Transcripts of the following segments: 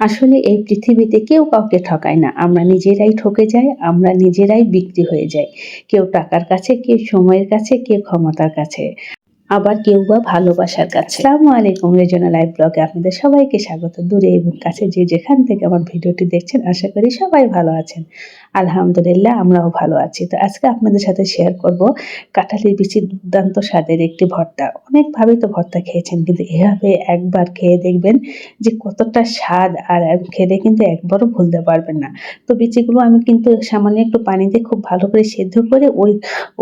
আসলে এই পৃথিবীতে কেউ কাউকে ঠকায় না। আমরা নিজেরাই ঠকে যাই, আমরা নিজেরাই বিক্রি হয়ে যাই। কেউ টাকার কাছে, কেউ সময়ের কাছে, কেউ ক্ষমতার কাছে। আবার কেউ বা ভালোবাসার কাছে। আসসালামু আলাইকুম রেজনা লাইভ ব্লগে আপনাদের সবাইকে স্বাগত। দূরে এবং কাছে যে যেখান থেকে আমার ভিডিওটি দেখছেন, আশা করি সবাই ভালো আছেন। আলহামদুলিল্লাহ, আমরাও ভালো আছি। তো আজকে আপনাদের সাথে শেয়ার করব কাঁঠালের বিচি দুর্দান্ত স্বাদের একটি ভর্তা। অনেকভাবে তো ভর্তা খেয়েছেন, কিন্তু এভাবে একবার খেয়ে দেখবেন যে কতটা স্বাদ আর খেলে কিন্তু একবারও ভুলতে পারবেন না। তো বিচিগুলো আমি কিন্তু সামান্য একটু পানিতে খুব ভালো করে সেদ্ধ করে ওই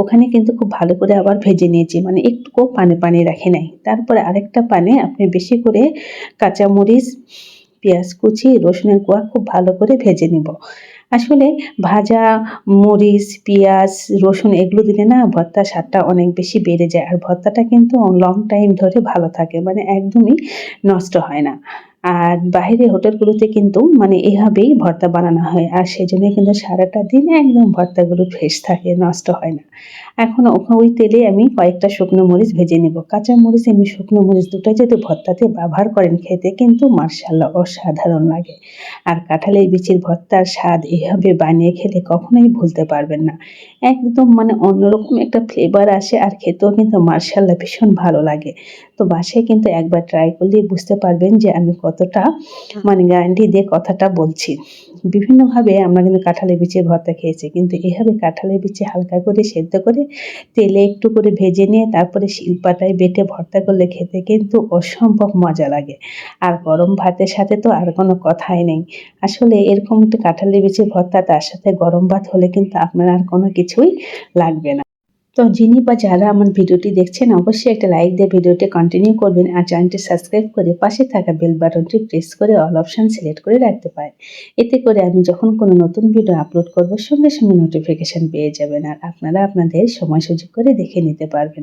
ওখানে কিন্তু খুব ভালো করে আবার ভেজে নিয়েছি। মানে একটুকু পানি পানি রাখি নাই। তারপরে আরেকটা পানে আপনি বেশি করে কাঁচামরিচ, পেঁয়াজ কুচি, রসুনের কোয়া খুব ভালো করে ভেজে নিব। আসলে ভাজা, মরিচ, পেঁয়াজ, রসুন এগুলো দিলে না ভর্তার স্বাদটা অনেক বেশি বেড়ে যায়। আর ভর্তাটা কিন্তু লং টাইম ধরে ভালো থাকে মানে একদমই নষ্ট হয় না। আর বাইরের হোটেলগুলোতে কিন্তু মানে এভাবেই ভর্তা বানানো হয়। আর সেজন্য কিন্তু সারাটা দিন একদম ভর্তাগুলো ফ্রেশ থাকে, নষ্ট হয় না। এখন ওই তেলে আমি কয়েকটা শুকনো মরিচ ভেজে নেব। কাঁচা মরিচ এমনি শুকনো মরিচ দুটো যদি ভর্তাতে ব্যবহার করেন খেতে কিন্তু মার্শাল্লাহ অসাধারণ লাগে। আর কাঁঠালের বিচির ভর্তার স্বাদ এভাবে বানিয়ে খেলে কখনোই ভুলতে পারবেন না। একদম মানে অন্যরকম একটা ফ্লেভার আসে আর খেতেও কিন্তু মার্শাল্লাহ ভীষণ ভালো লাগে। তো বাসায় কিন্তু একবার ট্রাই করলেই বুঝতে পারবেন যে আমি কতটা মানে গ্যারান্টি দিয়ে কথাটা বলছি। বিভিন্নভাবে আমরা কিন্তু কাঁঠালের বিচে ভর্তা খেয়েছি কিন্তু এভাবে কাঁঠালের বিচে হালকা করে সেদ্ধ করে তেলে একটু করে ভেজে নিয়ে তারপরে শিলপাটায় বেটে ভর্তা করলে খেতে কিন্তু অসম্ভব মজা লাগে। আর গরম ভাতের সাথে তো আর কোনো কথাই নেই। আসলে এরকম একটু কাঁঠালের বিচে ভর্তা তার সাথে গরম ভাত হলে কিন্তু আপনার আর কোনো কিছুই লাগবে না। তো যিনি বা যারা আমার ভিডিওটি দেখছেন, অবশ্যই একটা লাইক দিয়ে ভিডিওটি কন্টিনিউ করবেন আর চ্যানেলটি সাবস্ক্রাইব করে পাশে থাকা বেল বাটনটি প্রেস করে অল অপশান সিলেক্ট করে রাখতে পারেন। এতে করে আমি যখন কোনো নতুন ভিডিও আপলোড করব, সঙ্গে সঙ্গে নোটিফিকেশান পেয়ে যাবেন আর আপনারা আপনাদের সময় সুযোগ করে দেখে নিতে পারবেন।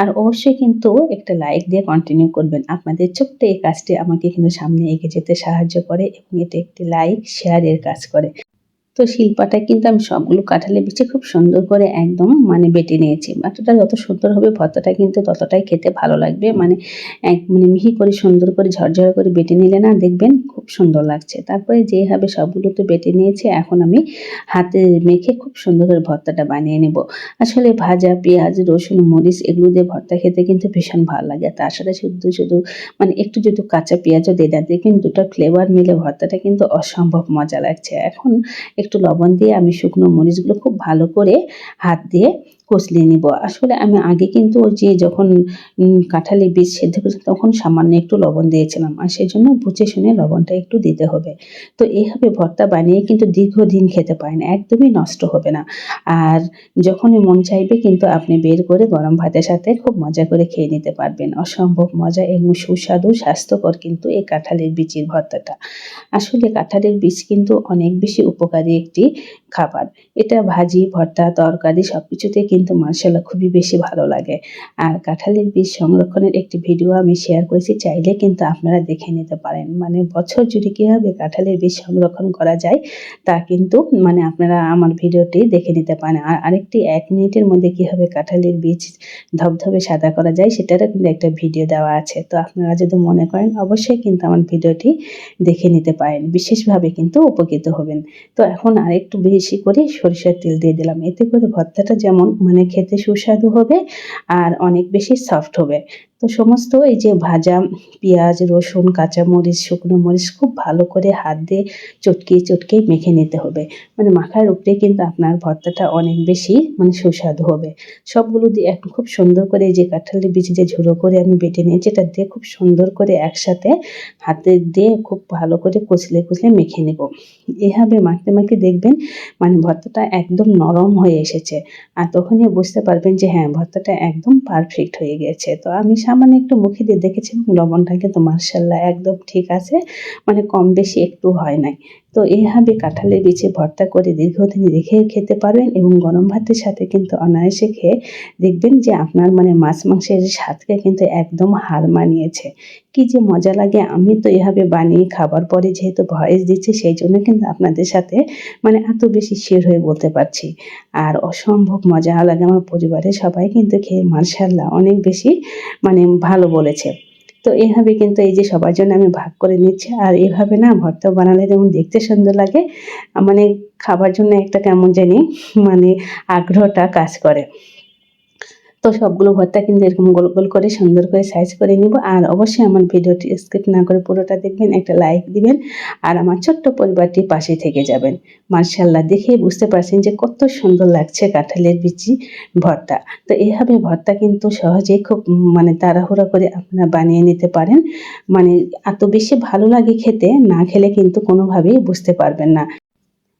আর অবশ্যই কিন্তু একটা লাইক দিয়ে কন্টিনিউ করবেন। আপনাদের ছোট্ট এই কাজটি আমাকে কিন্তু সামনে এগিয়ে যেতে সাহায্য করে এবং এটি একটি লাইক শেয়ারের কাজ করে। তো শিল্পাটা কিন্তু আমি সবগুলো কাঁঠালের বিচে খুব সুন্দর করে একদম মানে বেটে নিয়েছি। বাটাটা যত সুন্দর হবে ভর্তাটা কিন্তু ততটাই খেতে ভালো লাগবে। মানে এক মানে মিহি করে সুন্দর করে ঝরঝরে করে বেটে নিলে না দেখবেন খুব সুন্দর লাগছে। তারপরে যেভাবে সবগুলো তো বেটে নিয়েছি, এখন আমি হাতে মেখে খুব সুন্দর করে ভর্তাটা বানিয়ে নেব। আসলে ভাজা, পেঁয়াজ, রসুন, মরিচ এগুলো দিয়ে ভর্তা খেতে কিন্তু ভীষণ ভালো লাগে। তার সাথে শুধু শুধু মানে একটু যদি কাঁচা পেঁয়াজও দিয়ে দেন দেখবেন দুটো ফ্লেভার মিলে ভর্তাটা কিন্তু অসম্ভব মজা লাগছে। এখন একটু লবণ দিয়ে আমি শুকনো মরিচগুলো খুব ভালো করে হাত দিয়ে কষলিয়ে নিব। আসলে আমি আগে কিন্তু ওই যে যখন কাঁঠালি বীজ সেদ্ধ করেছি তখন সামান্য একটু লবণ দিয়েছিলাম। আর সেই জন্য বুঝে শুনে লবণটা একটু দিতে হবে। তো এইভাবে ভর্তা বানিয়ে কিন্তু দীর্ঘদিন খেতে পারেন, একদমই নষ্ট হবে না। আর যখনই মন চাইবে কিন্তু আপনি বের করে গরম ভাতের সাথে খুব মজা করে খেয়ে নিতে পারবেন। অসম্ভব মজা এবং সুস্বাদু, স্বাস্থ্যকর কিন্তু এই কাঁঠালের বীজের ভর্তাটা। আসলে কাঁঠালের বীজ কিন্তু অনেক বেশি উপকারী একটি খাবার। এটা ভাজি, ভর্তা, তরকারি সব কিছুতে কিন্তু মার্শাল্লাহ খুবই বেশি ভালো লাগে। আর কাঁঠালের বীজ সংরক্ষণের একটি ভিডিও আমি শেয়ার করেছি, চাইলে কিন্তু আপনারা দেখে নিতে পারেন। মানে বছর জুড়ে কীভাবে কাঁঠালের বীজ সংরক্ষণ করা যায়, তা কিন্তু মানে আপনারা আমার ভিডিওটি দেখে নিতে পারেন। আর আরেকটি এক মিনিটের মধ্যে কীভাবে কাঁঠালের বীজ ধবধবে সাদা করা যায়, সেটারও কিন্তু একটা ভিডিও দেওয়া আছে। তো আপনারা যদি মনে করেন, অবশ্যই কিন্তু আমার ভিডিওটি দেখে নিতে পারেন। বিশেষভাবে কিন্তু উপকৃত হবেন। তো এখন আরেকটু বেশি করে সরিষার তেল দিয়ে দিলাম। এতে করে ভর্তাটা যেমন মানে খেতে সুস্বাদু হবে আর অনেক বেশি সফট হবে। তো সমস্ত এই যে ভাজা পেঁয়াজ, রসুন, কাঁচামরিচ, শুকনো মরিচ খুব ভালো করে হাত দিয়ে চটকে চটকে মেখে নিতে হবে। মানে মাখার উপরে কিন্তু আপনার ভর্তাটা অনেক বেশি মানে সুস্বাদু হবে। সবগুলো দিয়ে এখন খুব সুন্দর করে যে কাঁঠালের বীজ যে ঝুড়ো করে আমি বেটে নিয়েছি, এটা দিয়ে খুব সুন্দর করে একসাথে হাতে দিয়ে খুব ভালো করে কুচলে কুচলে মেখে নেব। এভাবে মাখতে মাখতে দেখবেন মানে ভর্তাটা একদম নরম হয়ে এসেছে। আর তখনই বুঝতে পারবেন যে হ্যাঁ ভর্তাটা একদম পারফেক্ট হয়ে গেছে। তো আমি সামান্য একটু মুখে দিয়ে দেখেছি এবং লবণটা কিন্তু মার্শাল্লাহ একদম ঠিক আছে। মানে কম বেশি একটু হয় নাই। তো এইভাবে কাঁঠালের বিচে ভর্তা করে দীর্ঘদিন রেখে খেতে পারবেন এবং গরম ভাতের সাথে কিন্তু অনায়াসে খেয়ে দেখবেন যে আপনার মানে মাছ মাংসের স্বাদকে কিন্তু একদম হার মানিয়েছে। কি যে মজা লাগে, আমি তো এভাবে বানিয়ে খাবার পরে যেহেতু ভয়েস দিচ্ছি সেই জন্য কিন্তু আপনাদের সাথে মানে এত বেশি শেয়ার হয়ে বলতে পারছি। আর অসম্ভব মজা লাগে আমার পরিবারের সবাই কিন্তু খেয়ে মার্শাল্লাহ অনেক বেশি মানে ভালো বলেছে। তো এভাবে কিন্তু এই যে সবার জন্য আমি ভাগ করে নিচ্ছি। আর এভাবে না ভর্তা বানালে যেমন দেখতে সুন্দর লাগে মানে খাবার জন্য একটা কেমন জানি মানে আগ্রহটা কাজ করে। তো সবগুলো ভর্তা কিন্তু এরকম গোল গোল করে সুন্দর করে সাইজ করে নিব। আর অবশ্যই আমার ভিডিওটি স্কিপ না করে পুরোটা দেখবেন, একটা লাইক দিবেন আর আমার ছোট্ট পরিবারটি পাশে থেকে যাবেন। মার্শাল্লাহ দেখে বুঝতে পারছেন যে কত সুন্দর লাগছে কাঁঠালের বিচি ভর্তা। তো এইভাবে ভর্তা কিন্তু সহজেই খুব মানে তাড়াহুড়া করে আপনারা বানিয়ে নিতে পারেন। মানে এত বেশি ভালো লাগে খেতে না খেলে কিন্তু কোনোভাবেই বুঝতে পারবেন না।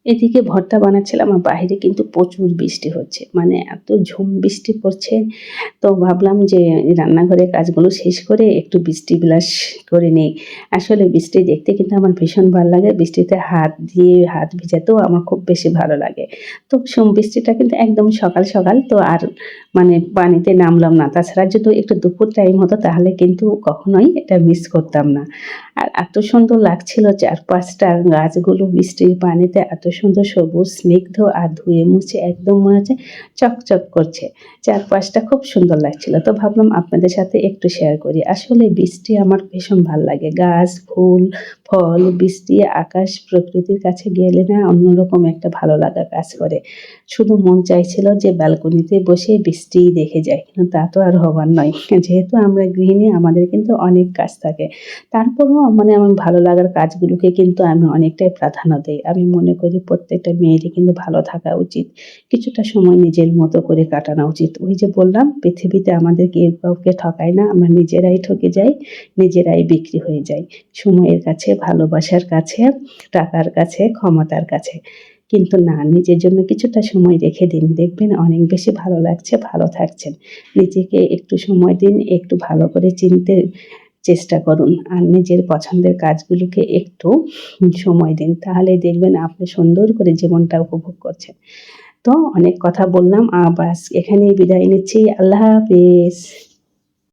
এদিকে ভর্তা বানাচ্ছিলাম আর বাইরে কিন্তু প্রচুর বৃষ্টি হচ্ছে। মানে এত ঝুম বৃষ্টি পড়ছে, তো ভাবলাম যে রান্নাঘরের কাজগুলো শেষ করে একটু বৃষ্টি বিলাস করে নেই। আসলে বৃষ্টি দেখতে কিন্তু আমার ভীষণ ভালো লাগে। বৃষ্টিতে হাত দিয়ে হাত ভিজাতেও আমার খুব বেশি ভালো লাগে। তো বৃষ্টিটা কিন্তু একদম সকাল সকাল, তো আর মানে পানিতে নামলাম না। তাছাড়া যদি একটু দুপুর টাইম হতো তাহলে কিন্তু কখনোই এটা মিস করতাম না। আর এত সুন্দর লাগছিল চারপাশটা গাছগুলো বৃষ্টির পানিতে এত সুন্দর সবুজ, স্নিগ্ধ আর ধুয়ে মুছে একদম মনে হচ্ছে চকচক করছে। চারপাশটা খুব সুন্দর লাগছিল। তো ভাবলাম আপনাদের সাথে একটু শেয়ার করি। আসলে বৃষ্টি আমার ভীষণ ভালো লাগে। গাছ, ফুল, ফল, বৃষ্টি, আকাশ, প্রকৃতির কাছে গেলে না অন্যরকম একটা ভালো লাগা কাজ করে। শুধু মন চাইছিল যে ব্যালকনিতে বসে বৃষ্টি দেখে যায় কিন্তু তা তো আর হবার নয়। যেহেতু আমরা গৃহিণী, আমাদের কিন্তু অনেক কাজ থাকে। তারপরেও মানে আমার ভালো লাগার কাজগুলোকে কিন্তু আমি অনেকটাই প্রাধান্য দিই। আমি মনে করি প্রত্যেকটা মেয়েরই কিন্তু ভালো থাকা উচিত। কিছুটা সময় নিজের মতো করে কাটানো উচিত। ওই যে বললাম, পৃথিবীতে আমাদের কেউ কাউকে ঠকায় না, আমরা নিজেরাই ঠকে যাই, নিজেরাই বিক্রি হয়ে যাই। সময়ের কাছে, ভালোবাসার কাছে, টাকার কাছে, ক্ষমতার কাছে। কিন্তু না, নিজের জন্য কিছুটা সময় রেখে দিন। দেখবেন অনেক বেশি ভালো লাগছে, ভালো থাকছেন। নিজেকে একটু সময় দিন, একটু ভালো করে চিনতে চেষ্টা করুন আর নিজের পছন্দের কাজগুলোকে একটু সময় দিন। তাহলে দেখবেন আপনি সুন্দর করে জীবনটা উপভোগ করছেন। তো অনেক কথা বললাম আবাস এখানেই বিদায় নিচ্ছি। আল্লাহ হাফিজ।